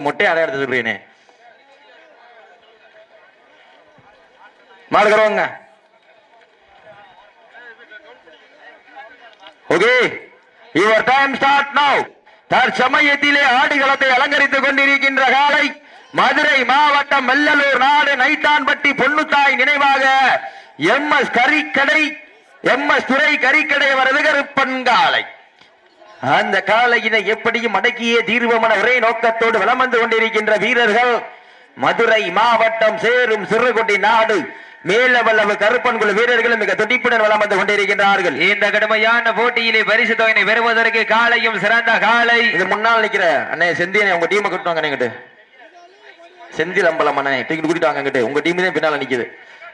மொட்டை அடையாளத்தை சொல்றேனே மாடுக்கிறவங்க okay. Your time start now தற்சமயத்திலே ஆடுகளத்தை அலங்கரித்துக் கொண்டிருக்கின்ற காலை மதுரை மாவட்டம் மெல்லலூர் நாடு நைத்தான்பட்டி பொன்னுத்தாய் நினைவாக எம் எஸ் கறிக்கடை எம் எஸ் துறை கறிக்கடை அவரது கருப்பன் காலை. அந்த காலையினை எப்படியும் அடக்கியே தீர்வமன ஒரே நோக்கத்தோடு வலம் வந்து கொண்டிருக்கின்ற வீரர்கள். மதுரை மாவட்டம் சேரும் சிறுகுட்டி நாடு. மேலவல்லவு கருப்பன் குழு வீரர்களும் மிக துடிப்புடன் வலம் வந்து கொண்டிருக்கின்றார்கள். இந்த கடுமையான போட்டியிலே பரிசு தொகையை பெறுவதற்கு காலையும் சிறந்த காலை. இது முன்னால் நிக்கிற அண்ணே செந்தியனை உங்க டீமை கூட்டுவாங்க செந்தில் அம்பலம் அண்ணே தூக்கி கூட்டிட்டு வாங்க. உங்க டீம் தான் பின்னால நிக்குது.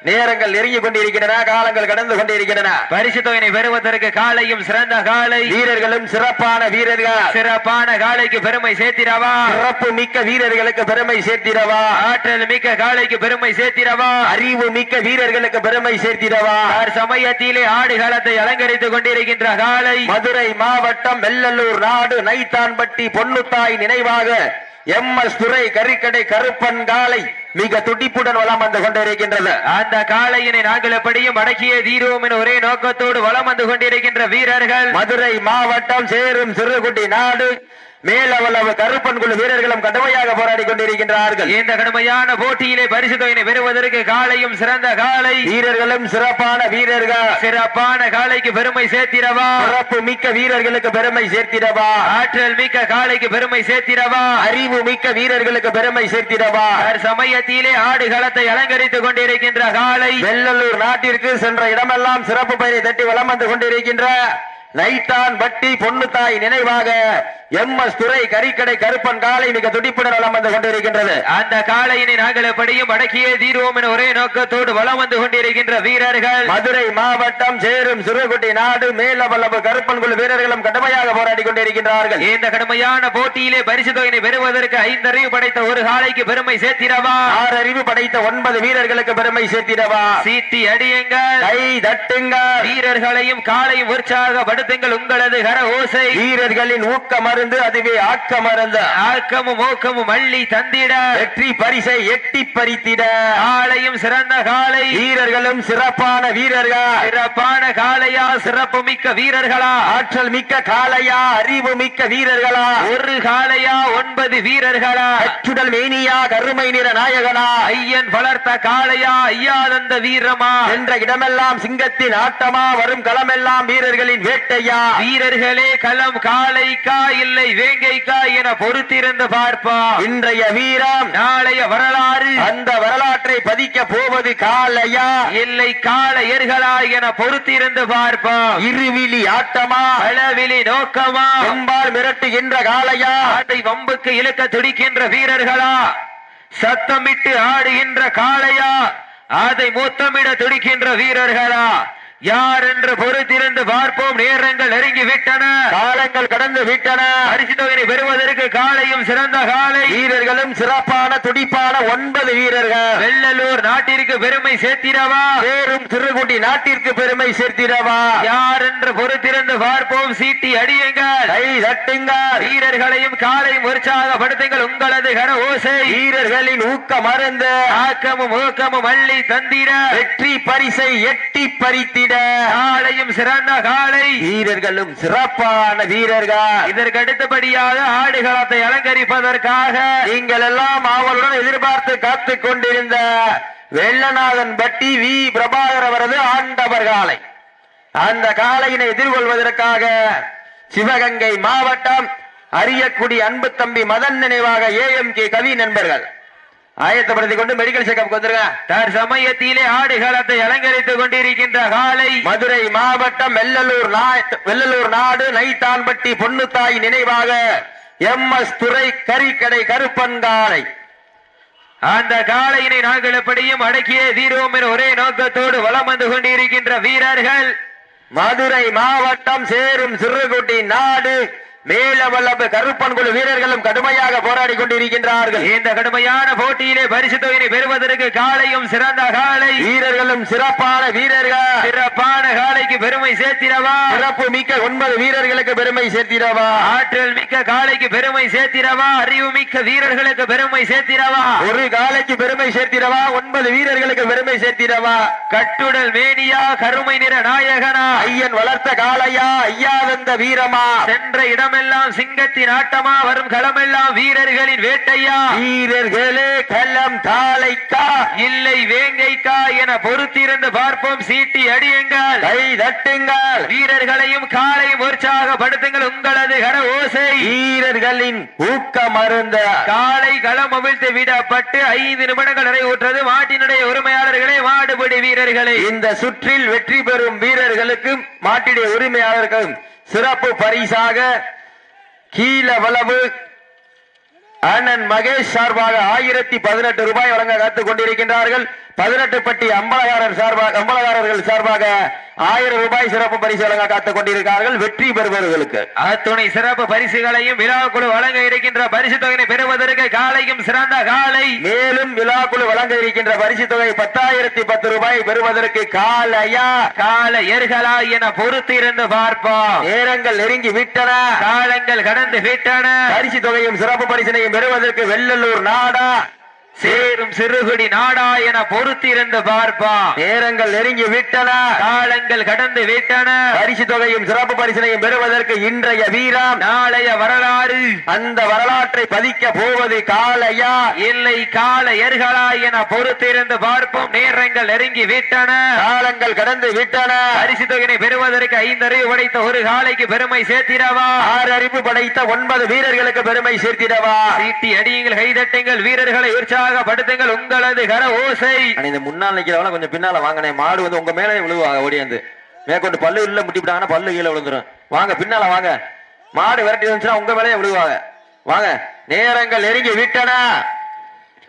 நேரங்கள் நெருங்கி கொண்டிருக்கின்றன காலங்கள் கடந்து கொண்டிருக்கின்றன. பரிசு தொகையை பெறுவதற்கு காலையும் சிறந்த காலை. வீரர்களும் சிறப்பான வீரர்கள். சிறப்பான காலைக்கு பெருமை சேர்த்திடவா? சிறப்பு மிக்க வீரர்களுக்கு பெருமை சேர்த்திடவா? ஆற்றல் மிக்க காலைக்கு பெருமை சேர்த்திடவா? அறிவு மிக்க வீரர்களுக்கு பெருமை சேர்த்திடவா? சமயத்திலே ஆடுகளத்தை அலங்கரித்துக் கொண்டிருக்கின்ற காலை? மதுரை மாவட்டம் வெள்ளலூர் நாடு நைத்தான்பட்டி பொன்னுத்தாய் நினைவாக. எம் எஸ் துறை கறிக்கடை கருப்பன் காலை மிக துடிப்புடன் வலம் வந்து கொண்டிருக்கின்றது. அந்த காளையினை நாங்கள் எப்படியும் அடக்கிய தீர்வோம் என ஒரே நோக்கத்தோடு வலம் வந்து கொண்டிருக்கின்ற வீரர்கள். மதுரை மாவட்டம் சேரும் சிறுகுட்டி நாடு. மேலவளவு கருப்பன் குழு வீரர்களும் கடுமையாக போராடி கொண்டிருக்கின்றார்கள். இந்த கடுமையான போட்டியிலே பரிசு தொகையை பெறுவதற்கு காலையும் சிறந்த காலை. வீரர்களும் சிறப்பான வீரர்கள். சிறப்பான காலைக்கு பெருமை சேர்த்திடவா? சிறப்பு மிக்க வீரர்களுக்கு பெருமை சேர்த்திடவா? ஆற்றல் மிக்க காலைக்கு பெருமை சேர்த்திடவா? அறிவு மிக்க வீரர்களுக்கு பெருமை சேர்த்திடவா? சமயத்திலே ஆடுகளத்தை அலங்கரித்துக் கொண்டிருக்கின்ற காலை. வெள்ளலூர் நாட்டிற்கு சென்ற இடமெல்லாம் சிறப்பு பெயரை தட்டி வலம் வந்து கொண்டிருக்கின்ற நைட்டான் பட்டி பொன்னுத்தாய் நினைவாக எம் எஸ் துறை கறிக்கடை கருப்பன் காலை மிக துடிப்புடன் வலம் வந்து கொண்டிருக்கின்றது. அந்த காளையினை நாங்கள் எப்படியும் அடக்கியே தீர்வோம் என ஒரே நோக்கத்தோடு வலம் வந்து கொண்டிருக்கின்ற வீரர்கள். மதுரை மாவட்டம் சேரும் சிறுகுட்டி நாடு மேலவல்லபு கருப்பன் குழு வீரர்களும் கடுமையாக போராடி கொண்டிருக்கின்றார்கள். இந்த கடுமையான போட்டியிலே பரிசு தொகையை பெறுவதற்கு ஐந்தறிவு படைத்த ஒரு காளைக்கு பெருமை சேர்த்திடவா? ஆறு அறிவு படைத்த ஒன்பது வீரர்களுக்கு பெருமை சேர்த்திடவா? சீட்டி அடியுங்கள். கை தட்டுங்க வீரர்களையும் காலையும் உற்சாகப்படுத்துங்கள் உங்களது கர ஓசை. வீரர்களின் ஊக்க மருந்து அதுவே ஆக்க மருந்து. ஆக்கமும் ஊக்கமும் அள்ளி தந்திட. வெற்றி பரிசை எட்டி பறித்திட. காலையும் சிறந்த காலை வீரர்களும் சிறப்பான வீரர்கள். சிறப்பான காளையா சிறப்பு மிக்க வீரர்களா. ஆற்றல் மிக்க காளையா அறிவு மிக்க வீரர்களா. ஒரு காளையா ஒன்பது வீரர்களா. அச்சுடல் மேனியா கருமை நிற நாயகனா. ஐயன் வளர்த்த காளையா ஐயாதந்த வீரமா. என்ற இடமெல்லாம் சிங்கத்தின் ஆட்டமா வரும் களமெல்லாம் வீரர்களின் வேட்டையா. வீரர்களே களம் காளைக்கா இல்லை வேங்கைக்கா என பொறுத்திருந்து பார்ப்பா. இன்றைய வீரம் நாளைய வரலாறு. அந்த வரலாற்றை பதிக்க போவது காளையா இல்லை காளையர்களா என பொறுத்திருந்து பார்ப்பா. இருவிழி ஆட்டமா? அளவிலி நோக்கமா? செம்பால் மிரட்டுகின்ற காளையா? ஆட்டை வம்புக்கு இழுக்க துடிக்கின்ற வீரர்களா? சத்தமிட்டு ஆடுகின்ற காளையா? அதை முத்தமிட துடிக்கின்ற வீரர்களா? யார் என்று பொறுத்திருந்து பார்ப்போம். நேரங்கள் நெருங்கி விட்டன காலங்கள் கடந்து விட்டன அரிசி தொகையை பெறுவதற்கு காலையும் சிறந்த காலை. வீரர்களும் சிறப்பான துடிப்பான ஒன்பது வீரர்கள். வெள்ளலூர் நாட்டிற்கு பெருமை சேர்த்திடவா? வேறும் திருகுண்டி நாட்டிற்கு பெருமை சேர்த்திடவா? யார் என்று பொறுத்திருந்து பார்ப்போம். சீட்டி அடியுங்கள். கை தட்டுங்க வீரர்களையும் காலையும் உற்சாகப்படுத்துங்கள். உங்களது கன ஓசை. வீரர்களின் ஊக்க மருந்து. ஆக்கமும் ஊக்கமும் அள்ளி தந்திட. வெற்றி பரிசை எட்டி பறித்திட. காலையும் சிறந்த காலை வீரர்களும் சிறப்பான வீரர்கள். இதற்கு அடுத்தபடியாக ஆடுகளத்தை அலங்கரிப்பதற்காக நீங்கள் எல்லாம் ஆவலுடன் எதிர்பார்த்து காத்துக் கொண்டிருந்த வெள்ளநாதன் பட்டி வி. பிரபாகர் அவரது ஆண்டவர் காலை. அந்த காலையினை எதிர்கொள்வதற்காக சிவகங்கை மாவட்டம் அரியக்குடி அன்பு தம்பி மதன் நினைவாக ஏஎம் கே கவி நண்பர்கள். ஆயத்தப்படுத்திக் கொண்டு மெடிக்கல் செக்அப் வந்துருங்க. தற்சமயத்திலே ஆடுகளத்தை அலங்கரித்துக் கொண்டிருக்கின்ற காலை மதுரை மாவட்டம் வெள்ளலூர் வெள்ளலூர் நாடு நைத்தான்பட்டி பொன்னுத்தாய் நினைவாக எம் எஸ் துறை கறிக்கடை கருப்பன்காலை அந்த காலையினை நாங்கள் எப்படியும் அடக்கிய தீர்வோம் என ஒரே நோக்கத்தோடு வலம் வந்து கொண்டிருக்கின்ற வீரர்கள். மதுரை மாவட்டம் சேரும் சிறுகுட்டி நாடு மேலவல்லபு கருப்பன்குழு வீரர்களும் கடுமையாக போராடி கொண்டிருக்கின்றார்கள். இந்த கடுமையான போட்டியிலே பரிசு தொகையை பெறுவதற்கு காலையும் சிறந்த காலை வீரர்களும் சிறப்பான வீரர்கள். சிறப்பான காலைக்கு பெருமை சேர்த்திடவா? சிறப்பு மிக்க ஒன்பது வீரர்களுக்கு பெருமை சேர்த்திடவா? ஆற்றல் மிக்க காலைக்கு பெருமை சேர்த்திடவா? அறிவு மிக்க வீரர்களுக்கு பெருமை சேர்த்திடவா? ஒரு காலைக்கு பெருமை சேர்த்திடவா? ஒன்பது வீரர்களுக்கு பெருமை சேர்த்திடவா? கட்டுடல் மேனியா கருமை நிற நாயகனா? ஐயன் வளர்த்த காளையா? ஐயா வந்த வீரமா? சென்ற இடமெல்லாம் சிங்கத்தின் ஆட்டமா வரும் களமெல்லாம் வீரர்களின் வேட்டையா? வீரர்களே களம் தாளைக்கா இல்லை வேங்கைக்கா என பொறுத்திருந்து பார்ப்போம். சீட்டி அடியுங்கள். கை தட்டுங்கள். வீரர்களையும் காலையும் உற்சாகப்படுத்துங்கள். உங்களது கர ஓசை. வீரர்களின் ஊக்கம் அருந்த காலை களம் அவிழ்த்து விடப்பட்டு ஐந்து நிமிடங்கள் நிறைவுற்றது. மாட்டினுடைய உரிமையாளர்களே மாடுபிடி வீரர்களே. இந்த சுற்றில் வெற்றி பெறும் வீரர்களுக்கும் மாட்டிடைய உரிமையாளர்களுக்கும் சிறப்பு பரிசாக கீழவளவு அண்ணன் மகேஷ் சார்பாக ஆயிரத்தி பதினெட்டு ரூபாய் வழங்க காத்துக் கொண்டிருக்கின்றார்கள். பதினெட்டு பட்டி அம்பலகாரர் சார்பாக அம்பலகாரர்கள் சார்பாக ஆயிரம் ரூபாய் சிறப்பு பரிசு வழங்க காத்துக் கொண்டிருக்கிறார்கள் வெற்றி பெறுபவர்களுக்கு. அத்துணை சிறப்பு பரிசுகளையும் விழா குழு வழங்க இருக்கின்ற பரிசு தொகையை பெறுவதற்கு காலையும் சிறந்த காலை. மேலும் விழாக்குழு வழங்க இருக்கின்ற பரிசு தொகை பத்தாயிரத்தி பத்து ரூபாய் பெறுவதற்கு காலையா? கால எர்களா என பொறுத்திருந்து பார்ப்போம். நேரங்கள் நெருங்கி விட்டன. காலங்கள் கடந்து விட்டன. பரிசு தொகையும் சிறப்பு பரிசினையும் பெறுவதற்கு வெள்ளலூர் நாடா. சேரும் சிறுகுடி நாடா என பொறுத்திருந்து பார்ப்போம் நேரங்கள் நெருங்கி விட்டன. காலங்கள் கடந்து விட்டன. பரிசு தொகையும் சிறப்பு பரிசினையும் பெறுவதற்கு இன்றைய வீரம் நாளைய வரலாறு. அந்த வரலாற்றை பதிக்க போவது காலையா இல்லை கால எர்களா என பொறுத்திருந்து பார்ப்போம். நேரங்கள் நெருங்கி விட்டன. காலங்கள் கடந்து விட்டன. பரிசு தொகையை பெறுவதற்கு ஐந்தறிவு உடைத்த ஒரு காலைக்கு பெருமை சேர்த்திடவா? ஆறு அறிவு படைத்த ஒன்பது வீரர்களுக்கு பெருமை சேர்த்திடவா? சீட்டி அடியுங்கள் கைதட்டுங்கள். வீரர்களை உற்சாகப்படுத்துங்கள் உங்களது கர ஓசை. இந்த முன்னால் நிக்கிறவங்க கொஞ்சம் பின்னால வாங்கனே மாடு வந்து உங்க மேலே விழுவாங்க ஓடியாந்து. மேற்கொண்டு பல்லு உள்ள முட்டிவிட்டாங்கன்னா பல்லு கீழே விழுந்துரும். வாங்க பின்னால வாங்க. மாடு விரட்டி வந்துச்சுன்னா உங்க மேலே விழுவாங்க. வாங்க நேரங்கள் நெருங்கி விட்டன.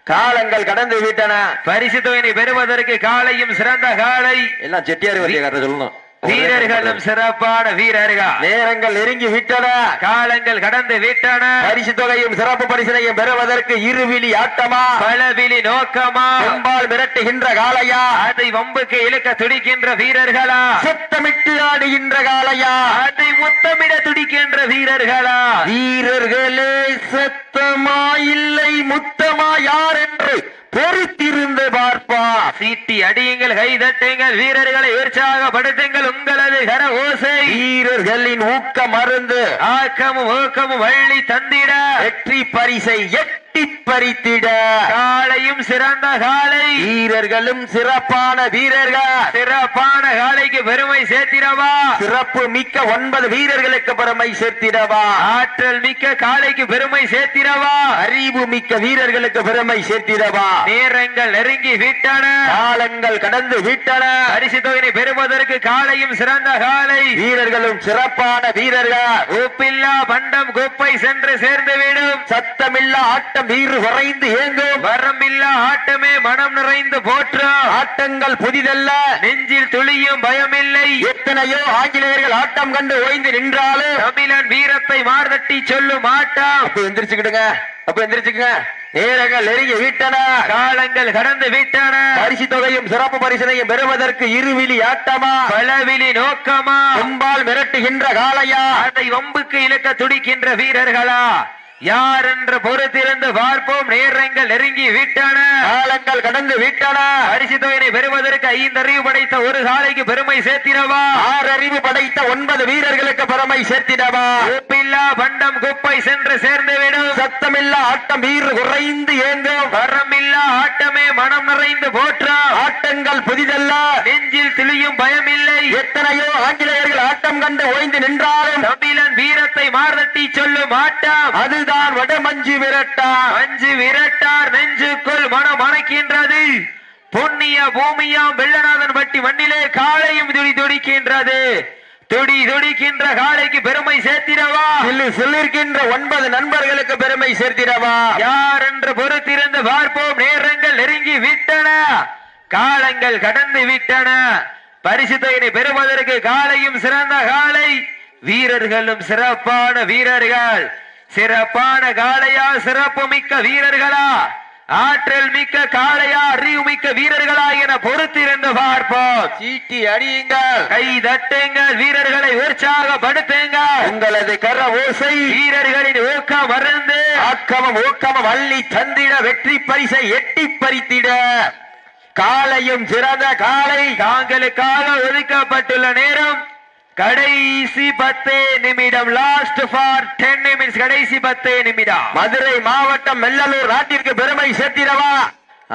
காலங்கள் கடந்து விட்டன. பரிசு தொகையை பெறுவதற்கு காலையும் சிறந்த காலை. எல்லாம் செட்டியார் வட்டியக்காரர் சொல்லணும். வீரர்களும் சிறப்பான வீரர்கள். நேரங்கள் நெருங்கி விட்டன. காலங்கள் கடந்து விட்டன. பரிசு தொகையும் சிறப்பு பரிசினையும் பெறுவதற்கு இருவிழி ஆட்டமா? பலவிழி நோக்கமா? பெரும்பால் மிரட்டுகின்ற காளையா? அதை வம்புக்கு இழுக்க துடிக்கின்ற வீரர்களா? சுத்தமிட்டு ஆடுகின்ற காளையா? அதை முத்தமிட துடிக்கின்ற வீரர்களா? வீரர்களே சத்தமா இல்லை முத்தமா யார் என்று பொறுத்திருந்து பார்ப்பா. சீட்டி அடியுங்கள் கைதட்டுங்கள் வீரர்களை உற்சாகப்படுத்துங்கள் உங்களது கர ஓசை. வீரர்களின் ஊக்க மருந்து. ஆக்கமும் ஊக்கமும் வள்ளி தந்திட. வெற்றி பரிசை எட்டி பறித்திட. காலையும் சிறந்த காலை வீரர்களும் சிறப்பான வீரர்கள். சிறப்பான காலைக்கு பெருமை சேர்த்திடவா. சிறப்பு மிக்க ஒன்பது வீரர்களுக்கு பெருமை சேர்த்திடவா. ஆற்றல் மிக்க காலைக்கு பெருமை சேர்த்திடவா. அறிவு மிக்க வீரர்களுக்கு பெருமை சேர்த்திடவா. நேரங்கள் நெருங்கி விட்டன. காலங்கள் கடந்து விட்டன. பரிசு தொகையை பெறுவதற்கு காலையும் சிறந்த காலை வீரர்களும் சிறப்பான வீரர்கள். உப்பில்லா பண்டம் குப்பை சென்று சேர்ந்துவிடும். சத்தமில்லா ஆட்டம் வீறு குறைந்து ஏங்கும் வரமில்லா ஆட்டமே மனம் நிறைந்து போற்றும் ஆட்டங்கள் புதிதல்ல. நெஞ்சில் துளியும் பயமில்லை. எத்தனையோ ஆங்கிலேயர்கள் ஆட்டம் கண்டு ஓய்ந்து நின்றாலும். தமிழன் வீரத்தை மார்தட்டி சொல்லும் ஆட்டம். அப்ப எந்திரிச்சுக்கிடுங்க. அப்ப எந்திரிச்சுக்குங்க. நேரங்கள் நெருங்கி விட்டன. காலங்கள் கடந்து விட்டன. பரிசு தொகையும் சிறப்பு பரிசனையும் பெறுவதற்கு இருவிழி ஆட்டமா? பலவிழி நோக்கமா? கொம்பால் மிரட்டுகின்ற காளையா? அதை வம்புக்கு இழுக்க துடிக்கின்ற வீரர்களா? யார் என்று பொறுத்திருந்து பார்ப்போம். நேரங்கள் நெருங்கி விட்டன. காலங்கள் கடந்து விட்டன. பரிசு தொகையை பெறுவதற்கு ஐந்தறிவு படைத்த ஒரு காலைக்கு பெருமை சேர்த்திடவா? ஆறு அறிவு படைத்த ஒன்பது வீரர்களுக்கு பெருமை சேர்த்திடவா? உப்பில்லா பண்டம் குப்பை சென்று சேர்ந்துவிடும். சத்தமில்லா ஆட்டம் வீறு குறைந்து ஏங்கும். வரமில்லா ஆட்டமே மனம் நிறைந்து போற்றும் ஆட்டங்கள் புதிதல்ல. நெஞ்சில் துளியும் பயமில்லை. எத்தனையோ ஆங்கிலேயர்கள் ஆட்டம் கண்டு ஓய்ந்து நின்றாலும். தமிழன் வீரத்தை மார்தட்டி சொல்லும் ஆட்டம். அதுதான் வடமஞ்சு விரட்டா அஞ்சு விரட்டார் நெஞ்சுக்குள் மனம் அணைக்கின்றது. புண்ணிய பூமியாம் வெள்ளநாதன் பட்டி மண்ணிலே காளையும் துடி துடிக்கின்றது. துடி துடிக்கின்ற காளைக்கு பெருமை சேர்த்திடவா? சில்லு சில்லிருக்கின்ற ஒன்பது நண்பர்களுக்கு பெருமை சேர்த்திடவா? யார் என்று பொறுத்திருந்து பார்ப்போம். நேரங்கள் நெருங்கி விட்டன. காலங்கள் கடந்து விட்டன. பரிசு தொகையை பெறுவதற்கு காலையும் சிறந்த காலை வீரர்களும் சிறப்பான வீரர்கள். சிறப்பான காளையா சிறப்பு மிக்க வீரர்களா ஆற்றல் மிக்க காளையா அறிவு மிக்க வீரர்களா என பொறுத்திருந்து பார்ப்போம். சீட்டி அடியுங்கள். கை தட்டுங்கள் வீரர்களை உற்சாகப்படுத்துங்கள். உங்களது கர ஓசை. வீரர்களின் ஊக்கம் மருந்து ஆக்கமும் ஊக்கமும் அள்ளி தந்திட வெற்றி பரிசை எட்டி பறித்திட. காலையும் சிறந்த காலை தாங்களுக்காக ஒதுக்கப்பட்டுள்ள நேரம் கடைசி பத்தே நிமிடம் லாஸ்ட் ஃபார் டென் நிமிட்ஸ் கடைசி பத்தே நிமிடம். மதுரை மாவட்டம் மெல்லலூர் நாட்டிற்கு பெருமை சேர்த்திடவா?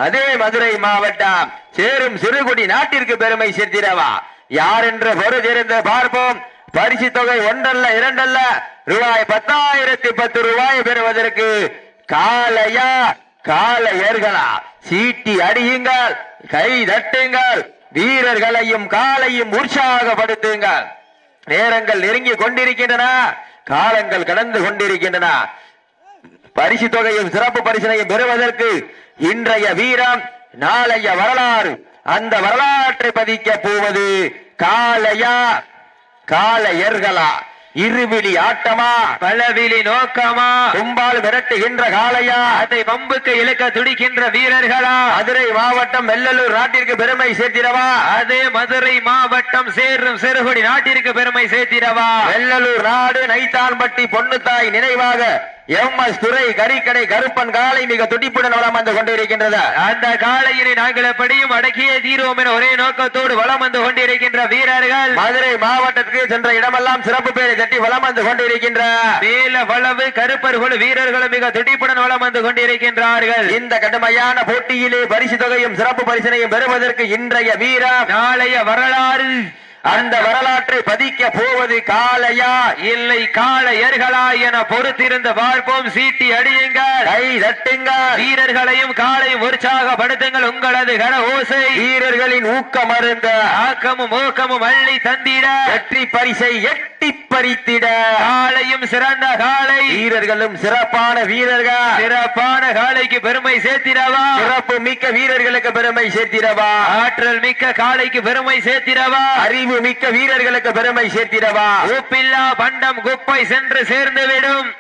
அதே மதுரை மாவட்டம் சேரும் சிறுகுடி நாட்டிற்கு பெருமை சேர்த்திடவா? யார் என்று பொறுத்திருந்து பார்ப்போம். பரிசு தொகை ஒன்றல்ல இரண்டல்ல. ரூபாய் பத்தாயிரத்தி பத்து ரூபாய் பெறுவதற்கு காலையா காலையர்களா சீட்டி அடியுங்கள் கை தட்டுங்கள். வீரர்களையும் காலையும் உற்சாகப்படுத்துங்கள். நேரங்கள் நெருங்கி கொண்டிருக்கின்றன காலங்கள் கடந்து கொண்டிருக்கின்றன. பரிசு தொகையும் சிறப்பு பரிசனையும் பெறுவதற்கு இன்றைய வீரம் நாளைய வரலாறு. அந்த வரலாற்றை பதிக்க போவது காலையா காளையர்களா? இருவிழி ஆட்டமா? பலவிழி நோக்கமா? கும்பால் மிரட்டுகின்ற காளையா? அதை பம்புக்கு இழுக்க துடிக்கின்ற வீரர்களா? மதுரை மாவட்டம் வெள்ளலூர் நாட்டிற்கு பெருமை சேர்த்திடவா? அதே மதுரை மாவட்டம் சேரும் சிறுகுடி நாட்டிற்கு பெருமை சேர்த்திடவா? வெள்ளலூர் நாடு நைத்தான்பட்டி பொன்னுத்தாய் நினைவாக எம் எஸ் துறை கறிக்கடை கருப்பன் காலை மிக துடிப்புடன் வளம் வந்து கொண்டிருக்கின்றது. அந்த காளையினை நாங்கள் எப்படியும் அடக்கியே தீர்வோம் என ஒரே நோக்கத்தோடு வலம் வந்து கொண்டிருக்கின்ற வீரர்கள். மதுரை மாவட்டத்துக்கு சென்ற இடமெல்லாம் சிறப்பு பேரை தட்டி வளம் வந்து கொண்டிருக்கின்ற. மேல வளவு கருப்பர்கள் வீரர்களும் மிக துடிப்புடன் வலம் வந்து கொண்டிருக்கின்றார்கள். இந்த கடுமையான போட்டியிலே பரிசு தொகையும் சிறப்பு பரிசினையும் பெறுவதற்கு இன்றைய வீரம். நாளைய வரலாறு. அந்த வரலாற்றை பதிக்க போவது காளையா? இல்லை காளையர்களா என பொறுத்திருந்து பார்ப்போம் சீட்டி அடியுங்கள். கை தட்டுங்கள். வீரர்களையும் காலையும் உற்சாகப்படுத்துங்கள். உங்களது கர ஓசை. வீரர்களின் ஊக்கம் அருந்த ஆக்கமும் ஊக்கமும் அள்ளி தந்திட. வெற்றி பரிசை எட்டி பறித்திட. காலையும் சிறந்த காலை வீரர்களும் சிறப்பான வீரர்கள். சிறப்பான காலைக்கு பெருமை சேர்த்திடவா? சிறப்பு மிக்க வீரர்களுக்கு பெருமை சேர்த்திடவா? ஆற்றல் மிக்க காலைக்கு பெருமை சேர்த்திடவா? அறிவு மிக்க வீரர்களுக்கு பெருமை சேர்த்திடவா? உப்பில்லா பண்டம் குப்பை சென்று சேர்ந்து விடும்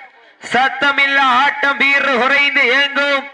சத்தமில்லா ஆட்டம் வீறு குறைந்து ஏங்கும்.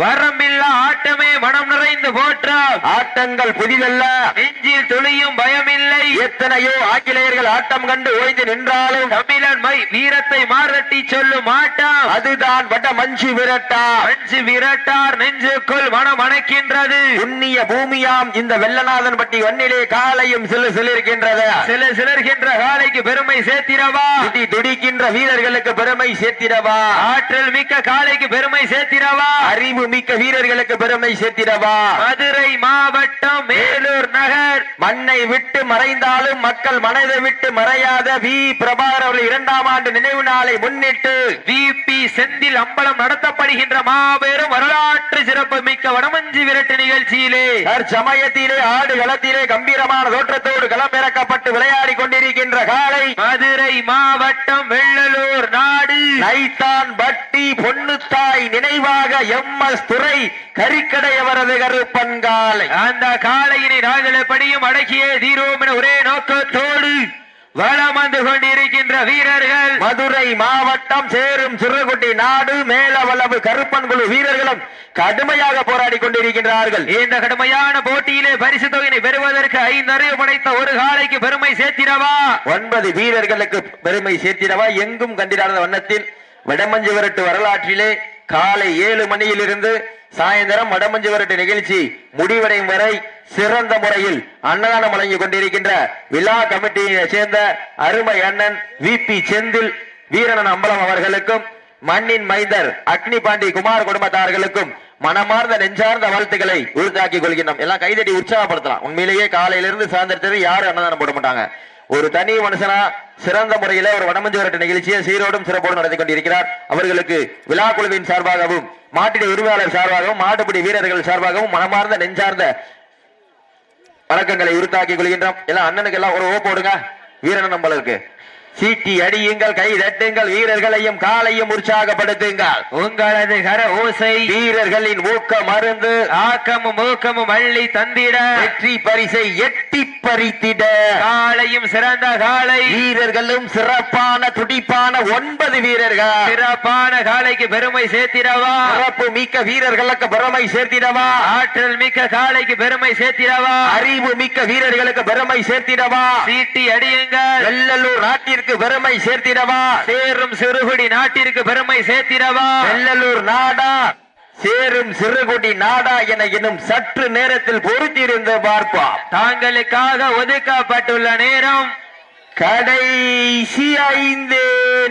வரம்பில்லா ஆட்டமே மனம் நிறைந்து போற்றாம் ஆட்டங்கள் புதிதல்ல. நெஞ்சில் துளியும் பயமில்லை. எத்தனையோ ஆங்கிலேயர்கள் ஆட்டம் கண்டு ஓய்ந்து நின்றாலும் தமிழன் மை வீரத்தை மாரட்டி சொல்லும் ஆட்டம். அதுதான் வட மஞ்சு விரட்டா. மஞ்சு விரட்டார் நெஞ்சுக்குள் மனம் அணைக்கின்றது. புண்ணிய பூமியாம் இந்த வெள்ளநாதன் பட்டி வண்ணிலே காலையும் சிலு சிலிருக்கின்றது. சில சிலர்கின்ற காலைக்கு பெருமை சேர்த்திடவா? துடி துடிக்கின்ற வீரர்களுக்கு பெருமை சேர்த்திடவா? ஆற்றல் மிக்க காலைக்கு பெருமை சேர்த்திடவா? அறிவு மிக்க வீரர்களுக்கு பெருமை சேர்த்திடவா? மதுரை மாவட்டம் மேலூர் நகர். மண்ணை விட்டு மறைந்தாலும் மக்கள் மனதை விட்டு மறையாத வி. பிரபாகர் அவர்கள் இரண்டாம் ஆண்டு நினைவு நாளை முன்னிட்டு விபி செந்தில் அம்பலம் நடத்தப்படுகின்ற மாபெரும் வரலாற்று சிறப்பு மிக்க வடமஞ்சி விரட்டு நிகழ்ச்சியிலே தற்சமயத்திலே ஆடு களத்திலே கம்பீரமான தோற்றத்தோடு களமிறக்கப்பட்டு விளையாடி கொண்டிருக்கின்ற காலை மதுரை மாவட்டம் வெள்ளலூர் நாடு. நைத்தான் பட்டி பொன்னுத்தாய் நினைவாக எம் எஸ் துறை கறிக்கடை அவரது கருப்பன் காலை. அந்த காலையினை நாங்கள் படியும் அடக்கியே தீரோம் என ஒரே நோக்கத்தோடு வளம் வந்து கொண்டிருக்கின்ற வீரர்கள் மதுரை மாவட்டம் சேரும் சிறுகுட்டி நாடு மேலவளவு கருப்பன் குழு வீரர்களும் கடுமையாக போராடி கொண்டிருக்கின்றார்கள். இந்த கடுமையான போட்டியிலே பரிசு தொகையினை பெறுவதற்கு ஐந்து அறிவு படைத்த ஒரு காளைக்கு பெருமை சேர்த்திடவா? ஒன்பது வீரர்களுக்கு பெருமை சேர்த்திடவா? எங்கும் கண்டிராத வண்ணத்தில் வடமஞ்சு விரட்டு வரலாற்றிலே காலை ஏழு மணியிலிருந்து சாயந்தரம் வடமஞ்சு வரட்டு நிகழ்ச்சி முடிவடையும் வரை சிறந்த முறையில் அன்னதானம் வழங்கி கொண்டிருக்கின்ற விழா கமிட்டியை சேர்ந்த அருமை அண்ணன் வி பி செந்தில் வீரனன் அம்பலம் அவர்களுக்கும் மண்ணின் மைந்தர் அக்னி பாண்டி குமார் குடும்பத்தார்களுக்கும் மனமார்ந்த நெஞ்சார்ந்த வாழ்த்துக்களை உறுத்தாக்கிக் கொள்கின்றோம். எல்லாம் கைதட்டி உற்சாகப்படுத்தலாம். உண்மையிலேயே காலையிலிருந்து சாயந்தரத்திற்கு யாரும் அன்னதானம் போட மாட்டாங்க. ஒரு தனி மனுஷனா சிறந்த முறையில ஒரு வடமஞ்சு விரட்டு நிகழ்ச்சியை சீரோடும் சிறப்போடும் நடத்தி கொண்டிருக்கிறார். அவர்களுக்கு விழா குழுவின் சார்பாகவும் மாட்டிட உரிமையாளர் சார்பாகவும் மாட்டுப்பிடி வீரர்கள் சார்பாகவும் மனமார்ந்த நெஞ்சார்ந்த வணக்கங்களை உறுத்தாக்கிக் கொள்கின்றோம். எல்லாம் அண்ணனுக்கு எல்லாம் ஒரு ஓ போடுங்க. வீரன் நம்மளுக்கு சீட்டி அடியுங்கள் கை தட்டுங்கள் வீரர்களையும் காலையும் உற்சாகப்படுத்துங்கள். உங்களது கர ஓசை வீரர்களின் ஊக்க மருந்து ஆக்கமும் ஊக்கமும் அள்ளி தந்திட. வெற்றி பரிசை எட்டி பறித்திட. காளையும் சிறந்த காளை வீரர்களும் சிறப்பான துடிப்பான ஒன்பது வீரர்கள். சிறப்பான காளைக்கு பெருமை சேர்த்திடவா. சிறப்பு மிக்க வீரர்களுக்கு பெருமை சேர்த்திடவா. ஆற்றல் மிக்க காளைக்கு பெருமை சேர்த்திடவா. அறிவு மிக்க வீரர்களுக்கு பெருமை சேர்த்திடவா. சீட்டி அடியுங்கள். வெள்ளலூர் நாட்டிற்கு பெருமை சேர்த்திடவா? சேரும் சிறுகுடி நாட்டிற்கு பெருமை சேர்த்திடவா? வெள்ளலூர் நாடா சேரும் சிறுகுடி நாடா என இன்னும் சற்று நேரத்தில் பொறுத்திருந்து பார்ப்போம். தாங்களுக்காக ஒதுக்கப்பட்டுள்ள நேரம் கடைசி ஐந்து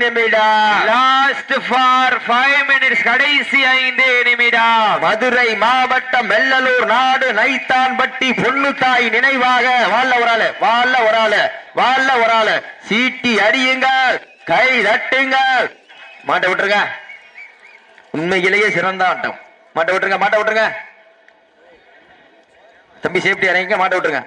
நிமிடம் லாஸ்ட் ஃபார் ஃபைவ் மினிட்ஸ் கடைசி ஐந்து நிமிடம் மதுரை மாவட்டம் வெள்ளலூர் நாடு நைத்தான்பட்டி பொன்னுத்தாய் நினைவாக. வாழ ஒரு ஆளு வாழ ஒரு ஆளு வாழ ஒரு ஆளு. சீட்டி அடியுங்கள் கை தட்டுங்கள். மாட்ட விட்டுருங்க. உண்மையிலேயே சிறந்த ஆட்டம். மாட்ட விட்டுருங்க மாட்ட விட்டுருங்க. தம்பி சேஃப்டி இறங்கிங்க மாட்ட விட்டுருங்க.